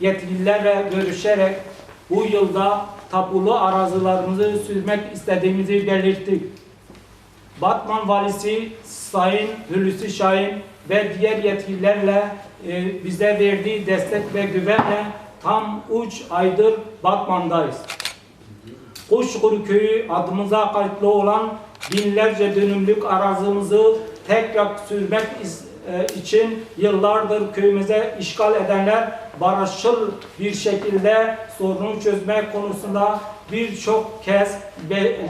yetkililerle görüşerek bu yılda tapulu arazilerimizi sürmek istediğimizi belirttik. Batman Valisi Sayın Hulusi Şahin ve diğer yetkililerle e, bize verdiği destek ve güvenle tam 3 aydır Batman'dayız. Kuşkuru Köyü adımıza kayıtlı olan binlerce dönümlük arazimizi tekrar sürmek e, için yıllardır köyümüze işgal edenler barışçıl bir şekilde sorunu çözmek konusunda birçok kez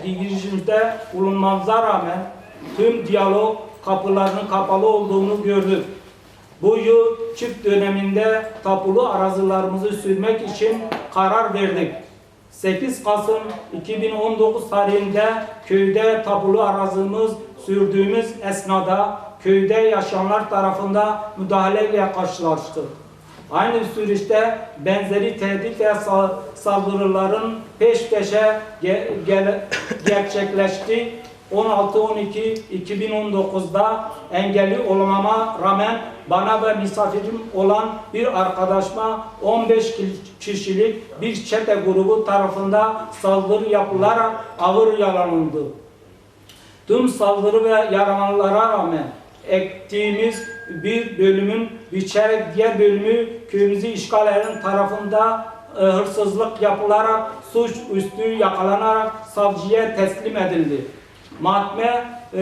girişimde bulunmamıza rağmen tüm diyalog kapılarının kapalı olduğunu gördük. Bu yıl çift döneminde tapulu arazilerimizi sürmek için karar verdik. 8 Kasım 2019 tarihinde köyde tapulu arazimiz sürdüğümüz esnada köyde yaşayanlar tarafından müdahaleyle karşılaştık. Aynı süreçte benzeri tehdit ve sa- saldırıların peş peşe gerçekleşti. 16-12-2019'da engelli olmama rağmen bana ve misafirim olan bir arkadaşıma 15 ki- kişilik bir çete grubu tarafından saldırı yapılarak ağır yaralandı. Tüm saldırı ve yaralamalara rağmen ektiğimiz bir bölümün biçerek diğer bölümü köyümüzü işgal eden tarafında e, hırsızlık yapılarak suç üstü yakalanarak savcıya teslim edildi. Mahkeme e,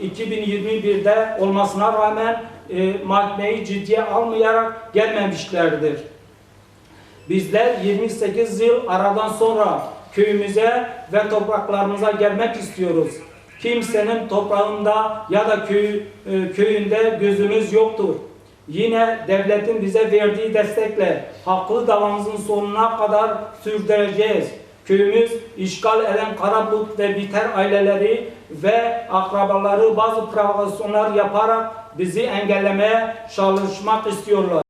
5-1-2021'de olmasına rağmen e, mahkemeyi ciddiye almayarak gelmemişlerdir. Bizler 28 yıl aradan sonra köyümüze ve topraklarımıza gelmek istiyoruz. Kimsenin toprağında ya da köy, e, köyünde gözümüz yoktur. Yine devletin bize verdiği destekle haklı davamızın sonuna kadar sürdüreceğiz. Köyümüz işgal eden Karabulut ve Biter aileleri ve akrabaları bazı provokasyonlar yaparak bizi engellemeye çalışmak istiyorlar.